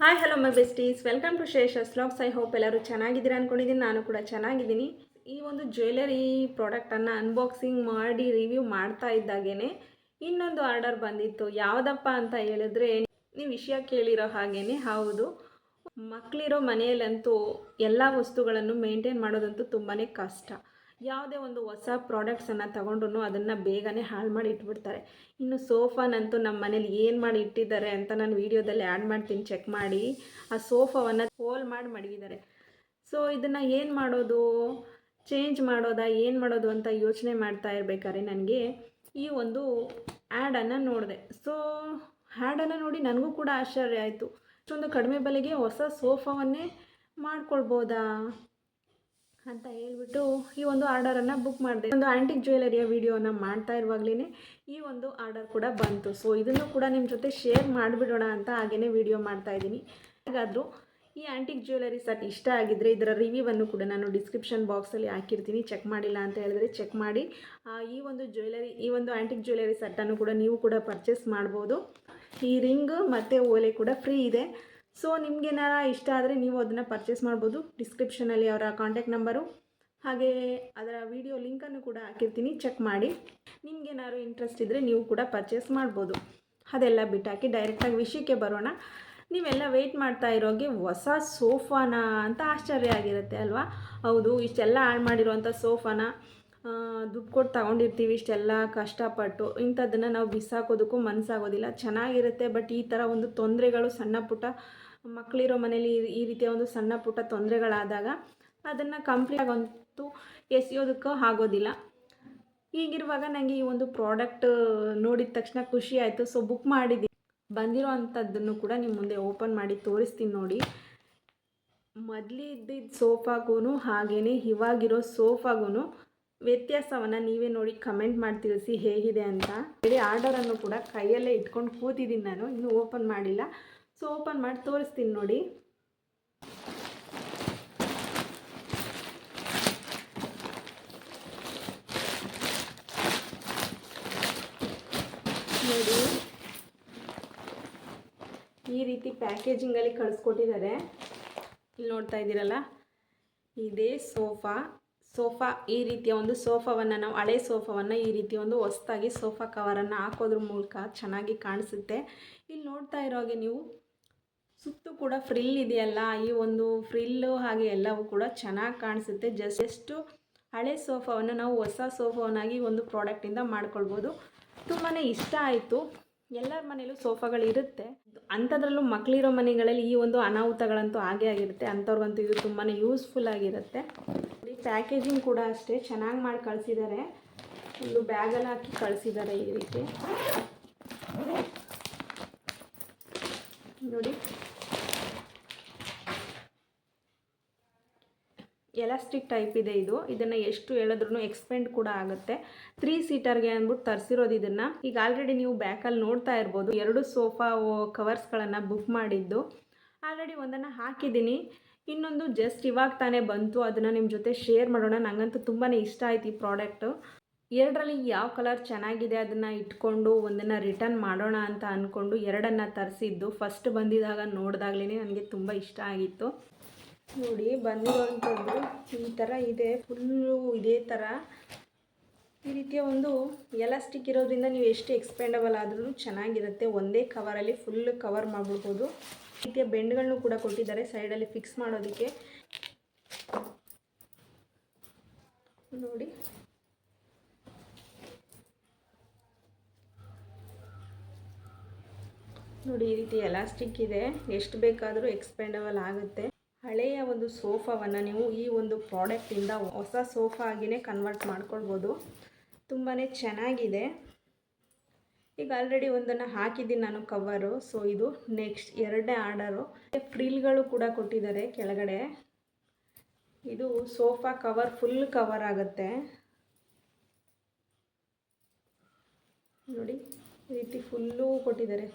Hi hello my besties welcome to Shesha's logs I hope ಎಲ್ಲರೂ ಚೆನ್ನಾಗಿದ್ದೀರಾ ಅಂದ್ಕೊಂಡಿದ್ದೀನಿ ನಾನು ಕೂಡ ಚೆನ್ನಾಗಿದ್ದೀನಿ. ಈ ಒಂದು ಜ್ಯುವೆಲರಿ ಪ್ರಾಡಕ್ಟನ್ನು ಅನ್ಬಾಕ್ಸಿಂಗ್ ಮಾಡಿ ರಿವ್ಯೂ ಮಾಡ್ತಾ ಇದ್ದಾಗೇ ಇನ್ನೊಂದು ಆರ್ಡರ್ ಬಂದಿತ್ತು. ಯಾವುದಪ್ಪ ಅಂತ ಹೇಳಿದ್ರೆ, ನೀವು ವಿಷಯ ಕೇಳಿರೋ ಹಾಗೇ ಹೌದು. ಮಕ್ಕಳಿರೋ ಮನೆಯಲ್ಲಂತೂ ಎಲ್ಲ ವಸ್ತುಗಳನ್ನು ಮೇಂಟೈನ್ ಮಾಡೋದಂತೂ ತುಂಬಾ ಕಷ್ಟ. ಯಾವುದೇ ಒಂದು ಹೊಸ ಪ್ರಾಡಕ್ಟ್ಸನ್ನು ತಗೊಂಡ್ರು ಅದನ್ನು ಬೇಗನೆ ಹಾಳು ಮಾಡಿ ಇಟ್ಬಿಡ್ತಾರೆ. ಇನ್ನು ಸೋಫಾನಂತೂ ನಮ್ಮ ಮನೇಲಿ ಏನು ಮಾಡಿ ಇಟ್ಟಿದ್ದಾರೆ ಅಂತ ನಾನು ವೀಡಿಯೋದಲ್ಲಿ ಆ್ಯಡ್ ಮಾಡ್ತೀನಿ ಚೆಕ್ ಮಾಡಿ. ಆ ಸೋಫಾವನ್ನು ಹೋಲ್ ಮಾಡಿ ಮಡಗಿದ್ದಾರೆ. ಸೊ ಇದನ್ನು ಏನು ಮಾಡೋದು? ಚೇಂಜ್ ಮಾಡೋದಾ? ಏನು ಮಾಡೋದು ಅಂತ ಯೋಚನೆ ಮಾಡ್ತಾ ಇರ್ಬೇಕಾದ್ರೆ ನನಗೆ ಈ ಒಂದು ಆ್ಯಡನ್ನು ನೋಡಿದೆ. ಸೊ ಆ್ಯಡನ್ನು ನೋಡಿ ನನಗೂ ಕೂಡ ಆಶ್ಚರ್ಯ ಆಯಿತು. ಇಷ್ಟೊಂದು ಕಡಿಮೆ ಬೆಲೆಗೆ ಹೊಸ ಸೋಫಾವನ್ನೇ ಮಾಡ್ಕೊಳ್ಬೋದಾ? ಅಂತ ಹೇಳ್ಬಿಟ್ಟು ಈ ಒಂದು ಆರ್ಡರನ್ನು ಬುಕ್ ಮಾಡಿದೆ. ಒಂದು ಆ್ಯಂಟಿಕ್ ಜ್ಯುವೆಲರಿಯ ವಿಡಿಯೋನ ಮಾಡ್ತಾ ಇರುವಾಗಲೇ ಈ ಒಂದು ಆರ್ಡರ್ ಕೂಡ ಬಂತು. ಸೊ ಇದನ್ನು ಕೂಡ ನಿಮ್ಮ ಜೊತೆ ಶೇರ್ ಮಾಡಿಬಿಡೋಣ ಅಂತ ಹಾಗೇ ವಿಡಿಯೋ ಮಾಡ್ತಾ ಇದ್ದೀನಿ. ಹಾಗಾದರೂ ಈ ಆ್ಯಂಟಿಕ್ ಜ್ಯುವೆಲರಿ ಸೆಟ್ ಇಷ್ಟ ಆಗಿದ್ದರೆ ಇದರ ರಿವ್ಯೂವನ್ನು ಕೂಡ ನಾನು ಡಿಸ್ಕ್ರಿಪ್ಷನ್ ಬಾಕ್ಸಲ್ಲಿ ಹಾಕಿರ್ತೀನಿ. ಚೆಕ್ ಮಾಡಿಲ್ಲ ಅಂತ ಹೇಳಿದ್ರೆ ಚೆಕ್ ಮಾಡಿ. ಈ ಒಂದು ಜ್ಯುವೆಲರಿ ಈ ಒಂದು ಆ್ಯಂಟಿಕ್ ಜ್ಯುವೆಲರಿ ಸೆಟ್ಟನ್ನು ಕೂಡ ನೀವು ಕೂಡ ಪರ್ಚೇಸ್ ಮಾಡ್ಬೋದು. ಈ ರಿಂಗ್ ಮತ್ತು ಓಲೆ ಕೂಡ ಫ್ರೀ ಇದೆ. ಸೊ ನಿಮ್ಗೇನಾರ ಇಷ್ಟ ಆದರೆ ನೀವು ಅದನ್ನು ಪರ್ಚೇಸ್ ಮಾಡ್ಬೋದು. ಡಿಸ್ಕ್ರಿಪ್ಷನಲ್ಲಿ ಅವರ ಕಾಂಟ್ಯಾಕ್ಟ್ ನಂಬರು ಹಾಗೆ ಅದರ ವಿಡಿಯೋ ಲಿಂಕನ್ನು ಕೂಡ ಹಾಕಿರ್ತೀನಿ. ಚೆಕ್ ಮಾಡಿ. ನಿಮ್ಗೇನಾದ್ರು ಇಂಟ್ರೆಸ್ಟ್ ಇದ್ದರೆ ನೀವು ಕೂಡ ಪರ್ಚೇಸ್ ಮಾಡ್ಬೋದು. ಅದೆಲ್ಲ ಬಿಟ್ಟಾಕಿ ಡೈರೆಕ್ಟಾಗಿ ವಿಷಯಕ್ಕೆ ಬರೋಣ. ನೀವೆಲ್ಲ ವೆಯ್ಟ್ ಮಾಡ್ತಾ ಇರೋಗೆ ಹೊಸ ಸೋಫಾನ ಅಂತ ಆಶ್ಚರ್ಯ ಆಗಿರುತ್ತೆ ಅಲ್ವಾ? ಹೌದು, ಇಷ್ಟೆಲ್ಲ ಹಾಳು ಮಾಡಿರುವಂಥ ಸೋಫಾನ ದುಡ್ಡು ಕೊಟ್ಟು ತಗೊಂಡಿರ್ತೀವಿ, ಇಷ್ಟೆಲ್ಲ ಕಷ್ಟಪಟ್ಟು. ಇಂಥದ್ದನ್ನು ನಾವು ಬಿಸಾಕೋದಕ್ಕೂ ಮನಸ್ಸಾಗೋದಿಲ್ಲ ಚೆನ್ನಾಗಿರುತ್ತೆ ಬಟ್ ಈ ಥರ ಒಂದು ತೊಂದರೆಗಳು ಸಣ್ಣ ಪುಟ್ಟ ಮಕ್ಕಳಿರೋ ಮನೇಲಿ ಈ- ರೀತಿಯ ಒಂದು ಸಣ್ಣ ಪುಟ್ಟ ತೊಂದರೆಗಳಾದಾಗ ಅದನ್ನು ಕಂಪ್ಲೀಟ್ ಅಂತೂ ಎಸೆಯೋದಕ್ಕೂ ಆಗೋದಿಲ್ಲ. ಹೀಗಿರುವಾಗ ನನಗೆ ಈ ಒಂದು ಪ್ರಾಡಕ್ಟ್ ನೋಡಿದ ತಕ್ಷಣ ಖುಷಿ ಆಯಿತು. ಸೊ ಬುಕ್ ಮಾಡಿದ್ದೀನಿ ಬಂದಿರೋ ಅಂಥದ್ದನ್ನು ಕೂಡ ನಿಮ್ಮ ಮುಂದೆ ಓಪನ್ ಮಾಡಿ ತೋರಿಸ್ತೀನಿ ನೋಡಿ. ಮೊದಲಿದ್ದಿದ್ದ ಸೋಫಾಗೂ ಹಾಗೇ ಇವಾಗಿರೋ ಸೋಫಾಗೂ ವ್ಯತ್ಯಾಸವನ್ನು ನೀವೇ ನೋಡಿ ಕಮೆಂಟ್ ಮಾಡಿ ತಿಳಿಸಿ ಹೇಗಿದೆ ಅಂತ. ಹೇಳಿ ಆರ್ಡರನ್ನು ಕೂಡ ಕೈಯಲ್ಲೇ ಇಟ್ಕೊಂಡು ಕೂತಿದ್ದೀನಿ ನಾನು, ಇನ್ನೂ ಓಪನ್ ಮಾಡಿಲ್ಲ. ಸೊ ಓಪನ್ ಮಾಡಿ ತೋರಿಸ್ತೀನಿ ನೋಡಿ. ನೋಡಿ. ಈ ರೀತಿ ಪ್ಯಾಕೇಜಿಂಗಲ್ಲಿ ಕಳಿಸ್ಕೊಟ್ಟಿದ್ದಾರೆ. ಇಲ್ಲಿ ನೋಡ್ತಾ ಇದ್ದೀರಲ್ಲ? ಇದೇ ಸೋಫಾ ಸೋಫಾ ಈ ರೀತಿಯ ಒಂದು ಸೋಫಾವನ್ನು ನಾವು ಹಳೆ ಸೋಫಾವನ್ನು ಈ ರೀತಿ ಒಂದು ಹೊಸ್ದಾಗಿ ಸೋಫಾ ಕವರನ್ನು ಹಾಕೋದ್ರ ಮೂಲಕ ಚೆನ್ನಾಗಿ ಕಾಣಿಸುತ್ತೆ. ಇಲ್ಲಿ ನೋಡ್ತಾ ಇರೋ ಹಾಗೆ ನೀವು ಸುತ್ತು ಕೂಡ ಫ್ರಿಲ್ ಇದೆಯಲ್ಲ, ಈ ಒಂದು ಫ್ರಿಲ್ಲು ಹಾಗೆ ಎಲ್ಲವೂ ಕೂಡ ಚೆನ್ನಾಗಿ ಕಾಣಿಸುತ್ತೆ. ಜಸ್ಟ್ ಎಷ್ಟು ಹಳೆ ಸೋಫಾವನ್ನು ನಾವು ಹೊಸ ಸೋಫಾವನ್ನಾಗಿ ಒಂದು ಪ್ರಾಡಕ್ಟಿಂದ ಮಾಡ್ಕೊಳ್ಬೋದು. ತುಂಬಾ ಇಷ್ಟ ಆಯಿತು. ಎಲ್ಲರ ಮನೇಲೂ ಸೋಫಾಗಳು ಇರುತ್ತೆ. ಅಂಥದ್ರಲ್ಲೂ ಮಕ್ಕಳಿರೋ ಮನೆಗಳಲ್ಲಿ ಈ ಒಂದು ಅನಾಹುತಗಳಂತೂ ಆಗೇ ಆಗಿರುತ್ತೆ. ಅಂಥವ್ರಿಗಂತೂ ಇದು ತುಂಬಾ ಯೂಸ್ಫುಲ್ ಆಗಿರುತ್ತೆ. ಪ್ಯಾಕೇಜಿಂಗ್ ಕೂಡ ಅಷ್ಟೇ. ಚೆನ್ನಾಗಿ ಮಾಡಿ ಕಳಿಸಿದ್ದಾರೆ ಒಂದು ಬ್ಯಾಗಲ್ಲಿ ಹಾಕಿ ಕಳಿಸಿದ್ದಾರೆ ಈ ರೀತಿ. ನೋಡಿ. ಎಲಾಸ್ಟಿಕ್ ಟೈಪ್ ಇದೆ ಇದು. ಇದನ್ನು ಎಷ್ಟು ಹೇಳಿದ್ರು ಎಕ್ಸ್ಪೆಂಡ್ ಕೂಡ ಆಗುತ್ತೆ. ತ್ರೀ ಸೀಟರ್ಗೆ ಅಂದ್ಬಿಟ್ಟು ತರಿಸಿರೋದು ಇದನ್ನು. ಈಗ ಆಲ್ರೆಡಿ ನೀವು ಬ್ಯಾಕಲ್ಲಿ ನೋಡ್ತಾ ಇರ್ಬೋದು. ಎರಡು ಸೋಫಾ ಕವರ್ಸ್ಗಳನ್ನು ಬುಕ್ ಮಾಡಿದ್ದು. ಆಲ್ರೆಡಿ ಒಂದನ್ನು ಹಾಕಿದ್ದೀನಿ. ಇನ್ನೊಂದು ಜಸ್ಟ್ ಇವಾಗ ತಾನೇ ಬಂತು, ಅದನ್ನು ನಿಮ್ಮ ಜೊತೆ ಶೇರ್ ಮಾಡೋಣ. ನನಗಂತೂ ತುಂಬಾ ಇಷ್ಟ ಆಯ್ತು ಈ ಪ್ರಾಡಕ್ಟು ಎರಡರಲ್ಲಿ ಯಾವ ಕಲರ್ ಚೆನ್ನಾಗಿದೆ ಅದನ್ನು ಇಟ್ಕೊಂಡು ಒಂದನ್ನು ರಿಟರ್ನ್ ಮಾಡೋಣ ಅಂತ ಅಂದ್ಕೊಂಡು ಎರಡನ್ನು ತರಿಸಿದ್ದು. ಫಸ್ಟ್ ಬಂದಿದಾಗ ನೋಡಿದಾಗಲೇ ನನಗೆ ತುಂಬ ಇಷ್ಟ ಆಗಿತ್ತು. ನೋಡಿ, ಬಂದಿರುವಂಥದ್ದು ಈ ಥರ ಇದೆ. ಫುಲ್ಲು ಇದೇ ಥರ ಈ ರೀತಿಯ ಒಂದು ಎಲಾಸ್ಟಿಕ್ ಇರೋದ್ರಿಂದ ನೀವು ಎಷ್ಟು ಎಕ್ಸ್ಪೆಂಡಬಲ್ ಆದ್ರೂ ಚೆನ್ನಾಗಿರುತ್ತೆ. ಒಂದೇ ಕವರಲ್ಲಿ ಫುಲ್ ಕವರ್ ಮಾಡಿಬಿಡ್ಬೋದು. ರೀತಿಯ ಬೆಂಡ್ಗಳನ್ನು ಕೂಡ ಕೊಟ್ಟಿದ್ದಾರೆ ಸೈಡಲ್ಲಿ ಫಿಕ್ಸ್ ಮಾಡೋದಕ್ಕೆ. ನೋಡಿ. ನೋಡಿ ಈ ರೀತಿ ಎಲಾಸ್ಟಿಕ್ ಇದೆ. ಎಷ್ಟು ಬೇಕಾದರೂ ಎಕ್ಸ್ಪೆಂಡಬಲ್ ಆಗುತ್ತೆ. ಹಳೆಯ ಒಂದು ಸೋಫಾವನ್ನು ನೀವು ಈ ಒಂದು ಪ್ರಾಡಕ್ಟಿಂದ ಹೊಸ ಸೋಫಾ ಆಗಿಯೇ ಕನ್ವರ್ಟ್ ಮಾಡ್ಕೊಳ್ಬೋದು. ತುಂಬಾ ಚೆನ್ನಾಗಿದೆ. ಈಗ ಆಲ್ರೆಡಿ ಒಂದನ್ನು ಹಾಕಿದ್ದೀನಿ ನಾನು ಕವರು ಸೊ ಇದು ನೆಕ್ಸ್ಟ್ ಎರಡನೇ ಆರ್ಡರು ಫ್ರಿಲ್ಗಳು ಕೂಡ ಕೊಟ್ಟಿದ್ದಾರೆ ಕೆಳಗಡೆ. ಇದು ಸೋಫಾ ಕವರ್ ಫುಲ್ ಕವರ್ ಆಗುತ್ತೆ. ನೋಡಿ, ಈ ರೀತಿ ಫುಲ್ಲು ಕೊಟ್ಟಿದ್ದಾರೆ.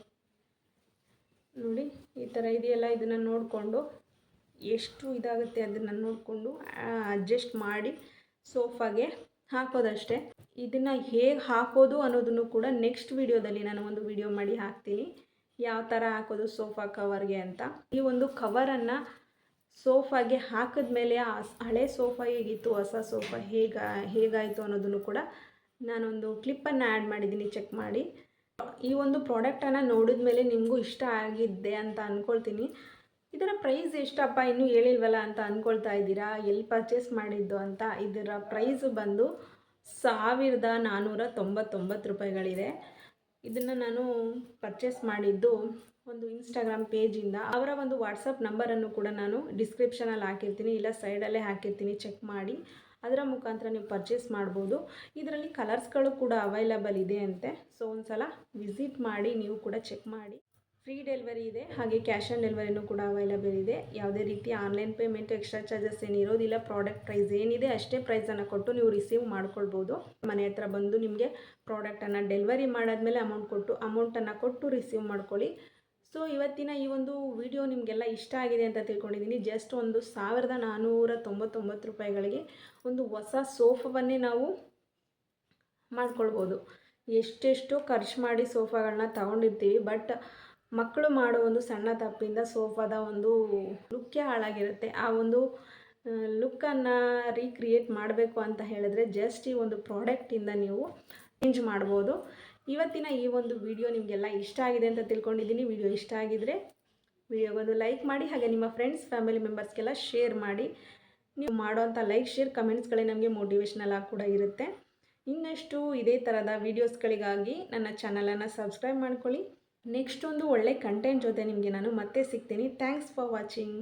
ನೋಡಿ, ಈ ಥರ ಇದೆಯಲ್ಲ, ಇದನ್ನು ನೋಡಿಕೊಂಡು ಎಷ್ಟು ಇದಾಗುತ್ತೆ ಅದನ್ನು ನೋಡಿಕೊಂಡು ಅಡ್ಜಸ್ಟ್ ಮಾಡಿ ಸೋಫಾಗೆ ಹಾಕೋದಷ್ಟೇ. ಇದನ್ನು ಹೇಗೆ ಹಾಕೋದು ಅನ್ನೋದನ್ನು ಕೂಡ ನೆಕ್ಸ್ಟ್ ವೀಡಿಯೋದಲ್ಲಿ ನಾನು ಒಂದು ವಿಡಿಯೋ ಮಾಡಿ ಹಾಕ್ತೀನಿ. ಯಾವ ಥರ ಹಾಕೋದು ಸೋಫಾ ಕವರ್ಗೆ ಅಂತ. ಈ ಒಂದು ಕವರನ್ನು ಸೋಫಾಗೆ ಹಾಕಿದ್ಮೇಲೆ ಆ ಸ್- ಹಳೆ ಸೋಫಾ ಹೇಗಿತ್ತು, ಹೊಸ ಸೋಫಾ ಹೇಗ, ಹೇಗಾಯಿತು ಅನ್ನೋದನ್ನು ಕೂಡ ನಾನೊಂದು ಕ್ಲಿಪ್ಪನ್ನು ಆ್ಯಡ್ ಮಾಡಿದ್ದೀನಿ ಚೆಕ್ ಮಾಡಿ. ಈ ಒಂದು ಪ್ರಾಡಕ್ಟನ್ನು ನೋಡಿದ ಮೇಲೆ ನಿಮಗೂ ಇಷ್ಟ ಆಗಿದ್ದೆ ಅಂತ ಅಂದ್ಕೊಳ್ತೀನಿ ಇದರ ಪ್ರೈಸ್ ಎಷ್ಟಪ್ಪ, ಇನ್ನೂ ಹೇಳಿಲ್ವಲ್ಲ ಅಂತ ಅಂದ್ಕೊಳ್ತಾ ಇದ್ದೀರಾ? ಎಲ್ಲಿ ಪರ್ಚೇಸ್ ಮಾಡಿದ್ದು ಅಂತ. ಇದರ ಪ್ರೈಸ್ ಬಂದು ಸಾವಿರದ ನಾನ್ನೂರ ತೊಂಬತ್ತೊಂಬತ್ತು ರೂಪಾಯಿಗಳಿದೆ. ಇದನ್ನು ನಾನು ಪರ್ಚೇಸ್ ಮಾಡಿದ್ದು ಒಂದು ಇನ್ಸ್ಟಾಗ್ರಾಮ್ ಪೇಜಿಂದ ಅವರ ಒಂದು ವಾಟ್ಸಪ್ ನಂಬರನ್ನು ಕೂಡ ನಾನು ಡಿಸ್ಕ್ರಿಪ್ಷನಲ್ಲಿ ಹಾಕಿರ್ತೀನಿ, ಇಲ್ಲ ಸೈಡಲ್ಲೇ ಹಾಕಿರ್ತೀನಿ ಚೆಕ್ ಮಾಡಿ. ಅದರ ಮುಖಾಂತರ ನೀವು ಪರ್ಚೇಸ್ ಮಾಡ್ಬೋದು. ಇದರಲ್ಲಿ ಕಲರ್ಸ್ಗಳು ಕೂಡ ಅವೈಲಬಲ್ ಇದೆ ಅಂತೆ. ಸೊ ಒಂದು ಸಲ ವಿಸಿಟ್ ಮಾಡಿ, ನೀವು ಕೂಡ ಚೆಕ್ ಮಾಡಿ. ಫ್ರೀ ಡೆಲಿವರಿ ಇದೆ, ಹಾಗೆ ಕ್ಯಾಶ್ ಆನ್ ಡೆಲಿವರಿನೂ ಕೂಡ ಅವೈಲಬಲ್ ಇದೆ. ಯಾವುದೇ ರೀತಿ ಆನ್ಲೈನ್ ಪೇಮೆಂಟ್ ಎಕ್ಸ್ಟ್ರಾ ಚಾರ್ಜಸ್ ಏನಿರೋದಿಲ್ಲ ಪ್ರಾಡಕ್ಟ್ ಪ್ರೈಸ್ ಏನಿದೆ ಅಷ್ಟೇ ಪ್ರೈಸನ್ನು ಕೊಟ್ಟು ನೀವು ರಿಸೀವ್ ಮಾಡ್ಕೊಳ್ಬೋದು. ಮನೆ ಹತ್ರ ಬಂದು ನಿಮಗೆ ಪ್ರಾಡಕ್ಟನ್ನು ಡೆಲಿವರಿ ಮಾಡಾದ್ಮೇಲೆ ಅಮೌಂಟ್ ಕೊಟ್ಟು ಅಮೌಂಟನ್ನು ಕೊಟ್ಟು ರಿಸೀವ್ ಮಾಡ್ಕೊಳ್ಳಿ. ಸೊ ಇವತ್ತಿನ ಈ ಒಂದು ವಿಡಿಯೋ ನಿಮಗೆಲ್ಲ ಇಷ್ಟ ಆಗಿದೆ ಅಂತ ತಿಳ್ಕೊಂಡಿದ್ದೀನಿ. ಜಸ್ಟ್ ಒಂದು ಸಾವಿರದ ನಾನ್ನೂರ ತೊಂಬತ್ತೊಂಬತ್ತು ರೂಪಾಯಿಗಳಿಗೆ ಒಂದು ಹೊಸ ಸೋಫಾವನ್ನೇ ನಾವು ಮಾಡ್ಕೊಳ್ಬೋದು. ಎಷ್ಟೆಷ್ಟು ಖರ್ಚು ಮಾಡಿ ಸೋಫಾಗಳನ್ನ ತಗೊಂಡಿರ್ತೀವಿ ಬಟ್ ಮಕ್ಕಳು ಮಾಡೋ ಒಂದು ಸಣ್ಣ ತಪ್ಪಿಂದ ಸೋಫಾದ ಒಂದು ಲುಕ್ಕೇ ಹಾಳಾಗಿರುತ್ತೆ. ಆ ಒಂದು ಲುಕ್ಕನ್ನು ರೀಕ್ರಿಯೇಟ್ ಮಾಡಬೇಕು ಅಂತ ಹೇಳಿದ್ರೆ ಜಸ್ಟ್ ಈ ಒಂದು ಪ್ರಾಡಕ್ಟಿಂದ ನೀವು ಚೇಂಜ್ ಮಾಡ್ಬೋದು. ಇವತ್ತಿನ ಈ ಒಂದು ವಿಡಿಯೋ ನಿಮಗೆಲ್ಲ ಇಷ್ಟ ಆಗಿದೆ ಅಂತ ತಿಳ್ಕೊಂಡಿದ್ದೀನಿ. ವಿಡಿಯೋ ಇಷ್ಟ ಆಗಿದರೆ ವಿಡಿಯೋಗೊಂದು ಲೈಕ್ ಮಾಡಿ, ಹಾಗೆ ನಿಮ್ಮ ಫ್ರೆಂಡ್ಸ್, ಫ್ಯಾಮಿಲಿ ಮೆಂಬರ್ಸ್ಗೆಲ್ಲ ಶೇರ್ ಮಾಡಿ. ನೀವು ಮಾಡೋವಂಥ ಲೈಕ್, ಶೇರ್, ಕಮೆಂಟ್ಸ್ಗಳೇ ನಮಗೆ ಮೋಟಿವೇಶ್ನಲ್ ಆಗಿ ಕೂಡ ಇರುತ್ತೆ. ಇನ್ನಷ್ಟು ಇದೇ ಥರದ ವೀಡಿಯೋಸ್ಗಳಿಗಾಗಿ ನನ್ನ ಚಾನಲನ್ನು ಸಬ್ಸ್ಕ್ರೈಬ್ ಮಾಡ್ಕೊಳ್ಳಿ. ನೆಕ್ಸ್ಟ್ ಒಂದು ಒಳ್ಳೆ ಕಂಟೆಂಟ್ ಜೊತೆ ನಿಮಗೆ ನಾನು ಮತ್ತೆ ಸಿಗ್ತೀನಿ. Thanks for watching